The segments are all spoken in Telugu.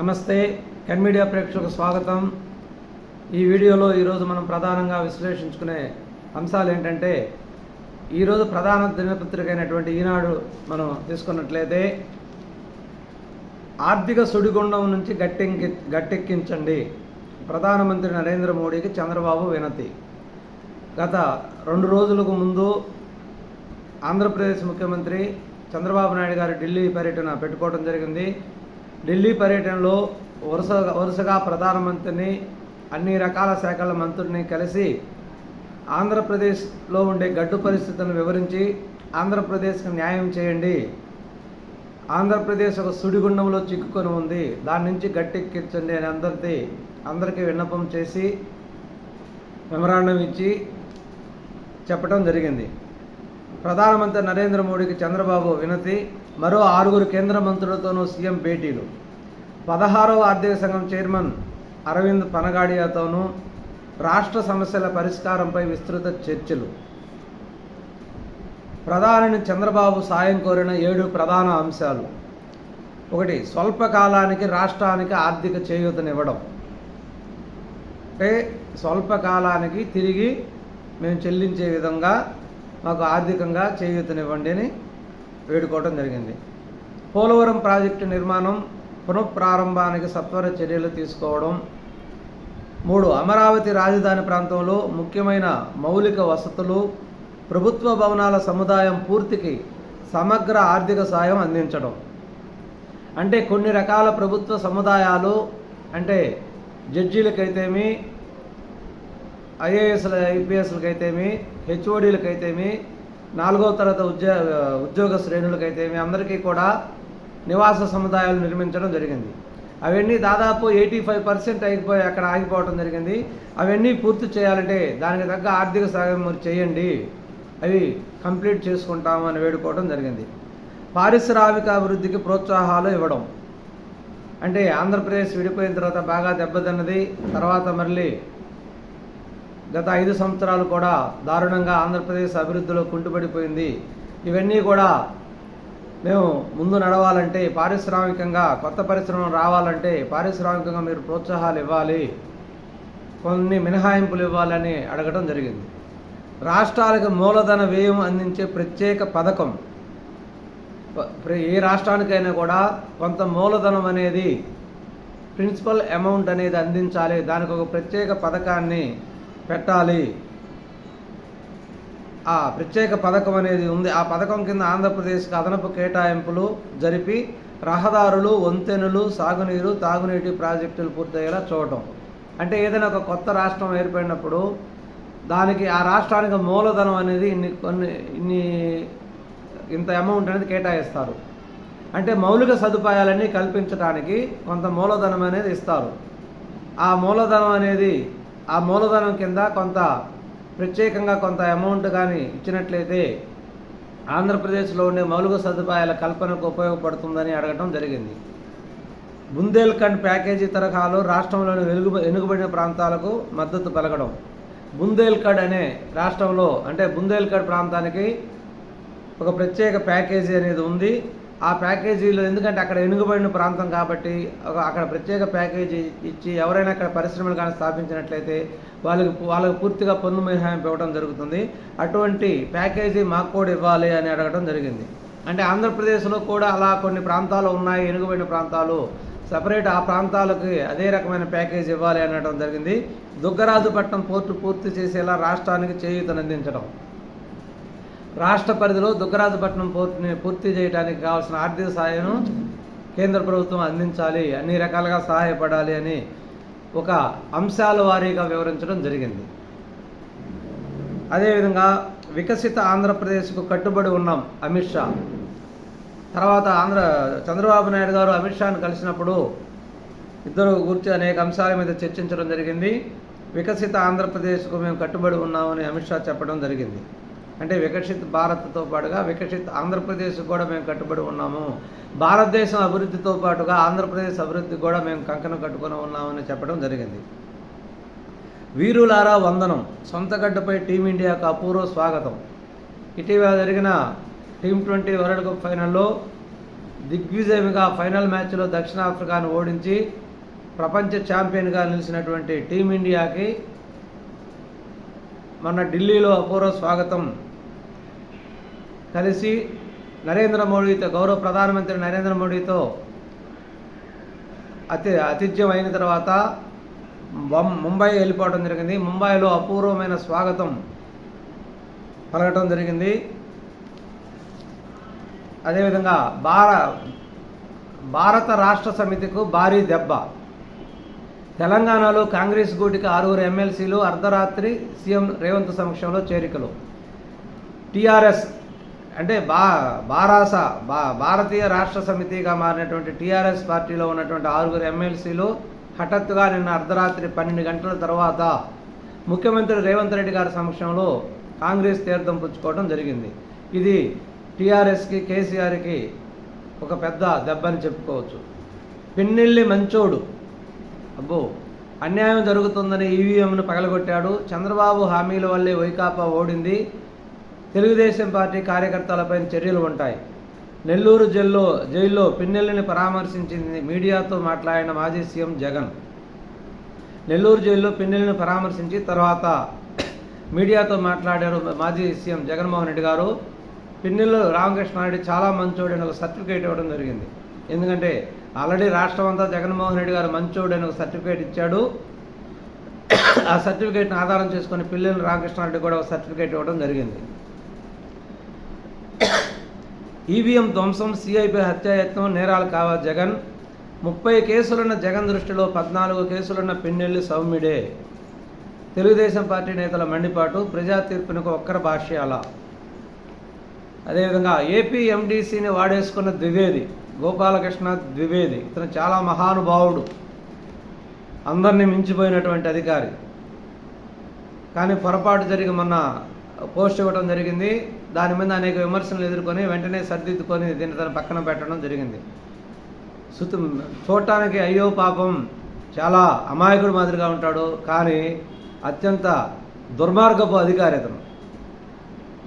నమస్తే. కెన్ మీడియా ప్రేక్షకు స్వాగతం. ఈ వీడియోలో ఈరోజు మనం ప్రధానంగా విశ్లేషించుకునే అంశాలు ఏంటంటే ఈరోజు ప్రధాన దినపత్రిక అయినటువంటి ఈనాడు మనం తీసుకున్నట్లయితే ఆర్థిక సుడిగుండం నుంచి గట్టెంకి గట్టెక్కించండి. ప్రధానమంత్రి నరేంద్ర మోడీకి చంద్రబాబు వినతి. గత రెండు రోజులకు ముందు ఆంధ్రప్రదేశ్ ముఖ్యమంత్రి చంద్రబాబు నాయుడు గారు ఢిల్లీ పర్యటన పెట్టుకోవడం జరిగింది. ఢిల్లీ పర్యటనలో వరుస వరుసగా ప్రధానమంత్రిని అన్ని రకాల శాఖల మంత్రుల్ని కలిసి ఆంధ్రప్రదేశ్లో ఉండే గడ్డు పరిస్థితులను వివరించి ఆంధ్రప్రదేశ్కి న్యాయం చేయండి. ఆంధ్రప్రదేశ్ ఒక సుడిగుండంలో చిక్కుకొని ఉంది. దాని నుంచి గట్టెక్కించండి అని అందరిది అందరికీ విన్నపం చేసి మెమరాండం ఇచ్చి చెప్పడం జరిగింది. ప్రధానమంత్రి నరేంద్ర మోడీకి చంద్రబాబు వినతి మరో ఆరుగురు కేంద్ర మంత్రులతోనూ సీఎం భేటీలు. పదహారవ ఆర్థిక సంఘం చైర్మన్ అరవింద్ పనగాడియాతోనూ రాష్ట్ర సమస్యల పరిష్కారంపై విస్తృత చర్చలు. ప్రధానిని చంద్రబాబు సాయం కోరిన ఏడు ప్రధాన అంశాలు. ఒకటి స్వల్పకాలానికి రాష్ట్రానికి ఆర్థిక చేయూతనివ్వడం. అంటే స్వల్పకాలానికి తిరిగి మేము చెల్లించే విధంగా మాకు ఆర్థికంగా చేయూతనివ్వండి అని వేడుకోవడం జరిగింది. పోలవరం ప్రాజెక్టు నిర్మాణం పునఃప్రారంభానికి సత్వర చర్యలు తీసుకోవడం మూడు అమరావతి రాజధాని ప్రాంతంలో ముఖ్యమైన మౌలిక వసతులు ప్రభుత్వ భవనాల సముదాయం పూర్తికి సమగ్ర ఆర్థిక సాయం అందించడం. అంటే కొన్ని రకాల ప్రభుత్వ సముదాయాలు అంటే జడ్జీలకైతేమి ఐఏఎస్ల ఐపీఎస్లకైతేమి హెచ్ఓడీలకైతేమి నాలుగో తరగతి ఉద్యోగ ఉద్యోగ శ్రేణులకైతేమి అందరికీ కూడా నివాస సముదాయాలు నిర్మించడం జరిగింది. అవన్నీ దాదాపు ఎయిటీ ఫైవ్ పర్సెంట్ అయిపోయి అక్కడ ఆగిపోవడం జరిగింది. అవన్నీ పూర్తి చేయాలంటే దానికి తగ్గ ఆర్థిక సాయం మరి చేయండి. అవి కంప్లీట్ చేసుకుంటాము అని వేడుకోవడం జరిగింది. పారిశ్రామిక అభివృద్ధికి ప్రోత్సాహాలు ఇవ్వడం. అంటే ఆంధ్రప్రదేశ్ విడిపోయిన తర్వాత బాగా దెబ్బతిన్నది తర్వాత మళ్ళీ గత ఐదు సంవత్సరాలు కూడా దారుణంగా ఆంధ్రప్రదేశ్ అభివృద్ధిలో కుంటుపడిపోయింది. ఇవన్నీ కూడా మేము ముందు నడవాలంటే పారిశ్రామికంగా కొత్త పరిశ్రమలు రావాలంటే పారిశ్రామికంగా మీరు ప్రోత్సాహాలు ఇవ్వాలి కొన్ని మినహాయింపులు ఇవ్వాలని అడగడం జరిగింది. రాష్ట్రాలకు మూలధన వ్యయం అందించే ప్రత్యేక పథకం. ఏ రాష్ట్రానికైనా కూడా కొంత మూలధనం అనేది ప్రిన్సిపల్ అమౌంట్ అనేది అందించాలి. దానికి ఒక ప్రత్యేక పథకాన్ని పెట్టాలి. ఆ ప్రత్యేక పథకం అనేది ఉంది. ఆ పథకం కింద ఆంధ్రప్రదేశ్కి అదనపు కేటాయింపులు జరిపి రహదారులు వంతెనలు సాగునీరు తాగునీటి ప్రాజెక్టులు పూర్తయ్యేలా చూడటం. అంటే ఏదైనా ఒక కొత్త రాష్ట్రం ఏర్పడినప్పుడు దానికి ఆ రాష్ట్రానికి మూలధనం అనేది ఇన్ని కొన్ని ఇన్ని ఇంత అమౌంట్ అనేది కేటాయిస్తారు. అంటే మౌలిక సదుపాయాలన్నీ కల్పించడానికి కొంత మూలధనం అనేది ఇస్తారు. ఆ మూలధనం అనేది ఆ మూలధనం కింద కొంత ప్రత్యేకంగా కొంత అమౌంట్ కానీ ఇచ్చినట్లయితే ఆంధ్రప్రదేశ్లో ఉండే మౌలిక సదుపాయాల కల్పనకు ఉపయోగపడుతుందని అడగటం జరిగింది. బుందేల్ఖండ్ ప్యాకేజీ తరహాలో రాష్ట్రంలోని వెలుగు వెనుకబడిన ప్రాంతాలకు మద్దతు పలకడం. బుందేల్ఖండ్ అనే రాష్ట్రంలో అంటే బుందేల్ఖండ్ ప్రాంతానికి ఒక ప్రత్యేక ప్యాకేజీ అనేది ఉంది. ఆ ప్యాకేజీలో ఎందుకంటే అక్కడ వెనుకబడిన ప్రాంతం కాబట్టి ఒక అక్కడ ప్రత్యేక ప్యాకేజీ ఇచ్చి ఎవరైనా అక్కడ పరిశ్రమలు కానీ స్థాపించినట్లయితే వాళ్ళకి వాళ్ళకి పూర్తిగా పన్ను మినహాయింపు ఇవ్వడం జరుగుతుంది. అటువంటి ప్యాకేజీ మాకు కూడా ఇవ్వాలి అని అడగడం జరిగింది. అంటే ఆంధ్రప్రదేశ్లో కూడా అలా కొన్ని ప్రాంతాలు ఉన్నాయి వెనుకబడిన ప్రాంతాలు. సపరేట్ ఆ ప్రాంతాలకి అదే రకమైన ప్యాకేజ్ ఇవ్వాలి అనడం జరిగింది. దుగ్గరాజుపట్నం పోర్టు పూర్తి చేసేలా రాష్ట్రానికి చేయూతనందించడం రాష్ట్ర పరిధిలో దుగ్గరాజపట్నం పోర్టుని పూర్తి చేయడానికి కావాల్సిన ఆర్థిక సాయం కేంద్ర ప్రభుత్వం అందించాలి అన్ని రకాలుగా సహాయపడాలి అని ఒక అంశాల వారీగా వివరించడం జరిగింది. అదేవిధంగా వికసిత ఆంధ్రప్రదేశ్కు కట్టుబడి ఉన్నాం అమిత్ షా. తర్వాత ఆంధ్ర చంద్రబాబు నాయుడు గారు అమిత్ షాను కలిసినప్పుడు ఇద్దరు గురించి అనేక అంశాల మీద చర్చించడం జరిగింది. వికసిత ఆంధ్రప్రదేశ్కు మేము కట్టుబడి ఉన్నామని అమిత్ షా చెప్పడం జరిగింది. అంటే వికసిత్ భారత్తో పాటుగా వికసిత్ ఆంధ్రప్రదేశ్ కూడా మేము కట్టుబడి ఉన్నాము. భారతదేశం అభివృద్ధితో పాటుగా ఆంధ్రప్రదేశ్ అభివృద్ధి కూడా మేము కంకణం కట్టుకొని ఉన్నామని చెప్పడం జరిగింది. వీరులారా వందనం. సొంతగడ్డపై టీమిండియాకు అపూర్వ స్వాగతం. ఇటీవల జరిగిన టీమ్ ట్వంటీ వరల్డ్ కప్ ఫైనల్లో దిగ్విజయంగా ఫైనల్ మ్యాచ్లో దక్షిణాఫ్రికాను ఓడించి ప్రపంచ ఛాంపియన్గా నిలిచినటువంటి టీమిండియాకి మన ఢిల్లీలో అపూర్వ స్వాగతం. కలిసి నరేంద్ర మోడీతో గౌరవ ప్రధానమంత్రి నరేంద్ర మోడీతో అతి ఆతిథ్యం అయిన తర్వాత బొం- ముంబై వెళ్ళిపోవడం జరిగింది. ముంబైలో అపూర్వమైన స్వాగతం పలకటం జరిగింది. అదేవిధంగా భార భారత రాష్ట్ర సమితికు భారీ దెబ్బ. తెలంగాణలో కాంగ్రెస్ గూటికి ఆరుగురు ఎమ్మెల్సీలు అర్ధరాత్రి సీఎం రేవంత్ సమక్షంలో చేరికలు. టీఆర్ఎస్ అంటే బా బారాస బా భారతీయ రాష్ట్ర సమితిగా మారినటువంటి టీఆర్ఎస్ పార్టీలో ఉన్నటువంటి ఆరుగురు ఎమ్మెల్సీలు హఠాత్తుగా నిన్న అర్ధరాత్రి పన్నెండు గంటల తర్వాత ముఖ్యమంత్రి రేవంత్ రెడ్డి గారి సమక్షంలో కాంగ్రెస్ తీర్థం పుచ్చుకోవడం జరిగింది. ఇది టీఆర్ఎస్కి కేసీఆర్కి ఒక పెద్ద దెబ్బని చెప్పుకోవచ్చు. పిన్నెల్లి మంచోడు. అబ్బో అన్యాయం జరుగుతుందని ఈవీఎంను పగలగొట్టాడు. చంద్రబాబు హామీల వల్లే వైకాపా ఓడింది. తెలుగుదేశం పార్టీ కార్యకర్తలపై చర్యలు ఉంటాయి. నెల్లూరు జైల్లో జైల్లో పిన్నెల్లిని పరామర్శించింది మీడియాతో మాట్లాడిన మాజీ సీఎం జగన్. నెల్లూరు జైల్లో పిన్నెల్లిని పరామర్శించి తర్వాత మీడియాతో మాట్లాడారు మాజీ సీఎం జగన్మోహన్ రెడ్డి గారు. పిన్నెల్లు రామకృష్ణారెడ్డి చాలా మంచోడు అని ఒక సర్టిఫికేట్ ఇవ్వడం జరిగింది. ఎందుకంటే ఆల్రెడీ రాష్ట్రం అంతా జగన్మోహన్ రెడ్డి గారు మంచోడు అని ఒక సర్టిఫికేట్ ఇచ్చాడు. ఆ సర్టిఫికేట్ని ఆధారం చేసుకొని పిల్లలు రామకృష్ణారెడ్డి కూడా ఒక సర్టిఫికేట్ ఇవ్వడం జరిగింది. ఈవీఎం ధ్వంసం సిఐపై హత్యాయత్నం నేరాలు కావా జగన్? ముప్పై కేసులున్న జగన్ దృష్టిలో పద్నాలుగు కేసులున్న పిన్నెల్లి సౌమ్యుడే. తెలుగుదేశం పార్టీ నేతల మండిపాటు ప్రజా తీర్పునకు ఒక్కర భాష్యాల. అదేవిధంగా ఏపీ ఎండీసీని వాడేసుకున్న ద్వివేది గోపాలకృష్ణ ద్వివేది ఇతను చాలా మహానుభావుడు. అందరినీ మించిపోయినటువంటి అధికారి. కానీ పొరపాటు జరిగి మొన్న పోస్ట్ ఇవ్వడం జరిగింది. దాని మీద అనేక విమర్శలు ఎదుర్కొని వెంటనే సర్దిద్దుకొని దీన్ని తన పక్కన పెట్టడం జరిగింది. సుతు చూడటానికి అయ్యో పాపం చాలా అమాయకుడు మాదిరిగా ఉంటాడు కానీ అత్యంత దుర్మార్గపు అధికారి అతను.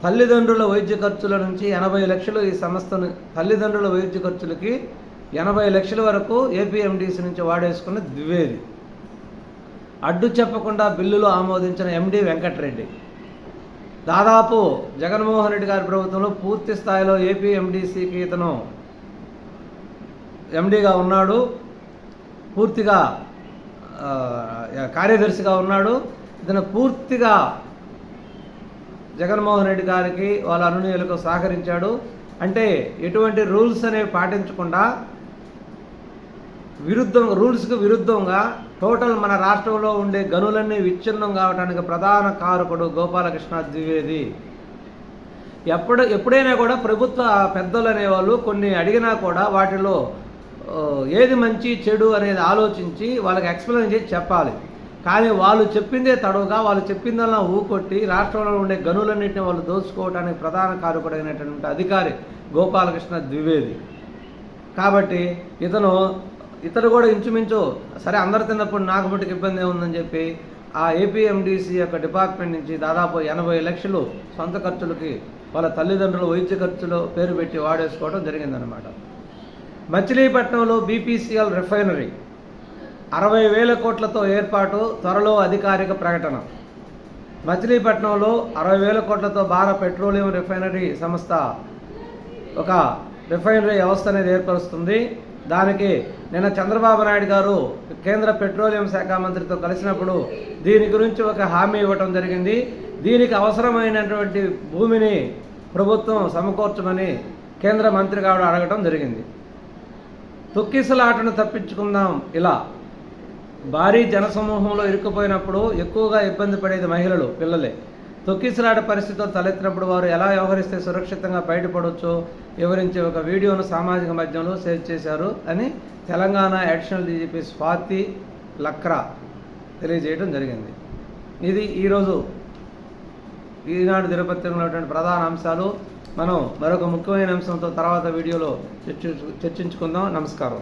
తల్లిదండ్రుల వైద్య ఖర్చుల నుంచి ఎనభై లక్షలు ఈ సంస్థను తల్లిదండ్రుల వైద్య ఖర్చులకి ఎనభై లక్షల వరకు ఏపీఎండిసి నుంచి వాడేసుకున్న ద్వివేది. అడ్డు చెప్పకుండా బిల్లులు ఆమోదించిన ఎండి వెంకటరెడ్డి. దాదాపు జగన్మోహన్ రెడ్డి గారి ప్రభుత్వంలో పూర్తి స్థాయిలో ఏపీ ఎండీసీకి ఇతను ఎండీగా ఉన్నాడు. పూర్తిగా కార్యదర్శిగా ఉన్నాడు. ఇతను పూర్తిగా జగన్మోహన్ రెడ్డి గారికి వాళ్ళ అనునీయులకు సహకరించాడు. అంటే ఎటువంటి రూల్స్ అనేవి పాటించకుండా విరుద్ధం రూల్స్కి విరుద్ధంగా టోటల్ మన రాష్ట్రంలో ఉండే గనులన్నీ విచ్ఛిన్నం కావడానికి ప్రధాన కారకుడు గోపాలకృష్ణ ద్వివేది. ఎప్పుడు ఎప్పుడైనా కూడా ప్రభుత్వ పెద్దలు అనేవాళ్ళు కొన్ని అడిగినా కూడా వాటిలో ఏది మంచి చెడు అనేది ఆలోచించి వాళ్ళకి ఎక్స్ప్లెయిన్ చేసి చెప్పాలి. కానీ వాళ్ళు చెప్పిందే తడవుగా వాళ్ళు చెప్పిందల్లా ఊకొట్టి రాష్ట్రంలో ఉండే గనులన్నింటిని వాళ్ళు దోచుకోవడానికి ప్రధాన కారకుడైనటువంటి అధికారి గోపాలకృష్ణ ద్వివేది. కాబట్టి ఇతను ఇతడు కూడా ఇంచుమించు సరే అందరు తిన్నప్పుడు నాకు మటుకు ఇబ్బంది ఏముందని చెప్పి ఆ ఏపీఎండిసి యొక్క డిపార్ట్మెంట్ నుంచి దాదాపు ఎనభై లక్షలు సొంత ఖర్చులకి వాళ్ళ తల్లిదండ్రులు వైద్య ఖర్చులు పేరు పెట్టి వాడేసుకోవడం జరిగిందనమాట మచిలీపట్నంలో బీపీసీఎల్ రిఫైనరీ అరవై వేల కోట్లతో ఏర్పాటు త్వరలో అధికారిక ప్రకటన. మచిలీపట్నంలో అరవై వేల కోట్లతో భారత పెట్రోలియం రిఫైనరీ సంస్థ ఒక రిఫైనరీ వ్యవస్థ అనేది ఏర్పరుస్తుంది. దానికి నిన్న చంద్రబాబు నాయుడు గారు కేంద్ర పెట్రోలియం శాఖ మంత్రితో కలిసినప్పుడు దీని గురించి ఒక హామీ ఇవ్వటం జరిగింది. దీనికి అవసరమైనటువంటి భూమిని ప్రభుత్వం సమకూర్చమని కేంద్ర మంత్రి గారు అడగటం జరిగింది. తొక్కిసలాటను తప్పించుకుందాం ఇలా. భారీ జనసమూహంలో ఇరుక్కుపోయినప్పుడు ఎక్కువగా ఇబ్బంది పడేది మహిళలు పిల్లలే. తొక్కిసలాట పరిస్థితులు తలెత్తినప్పుడు వారు ఎలా వ్యవహరిస్తే సురక్షితంగా బయటపడవచ్చో వివరించే ఒక వీడియోను సామాజిక మాధ్యమంలో షేర్ చేశారు అని తెలంగాణ అడిషనల్ డీజీపీ స్వాతి లక్రా తెలియజేయడం జరిగింది. ఇది ఈరోజు ఈనాడు దినపత్రికలో ఉన్నటువంటి ప్రధాన అంశాలు. మనం మరొక ముఖ్యమైన అంశంతో తర్వాత వీడియోలో చర్చించు చర్చించుకుందాం. నమస్కారం.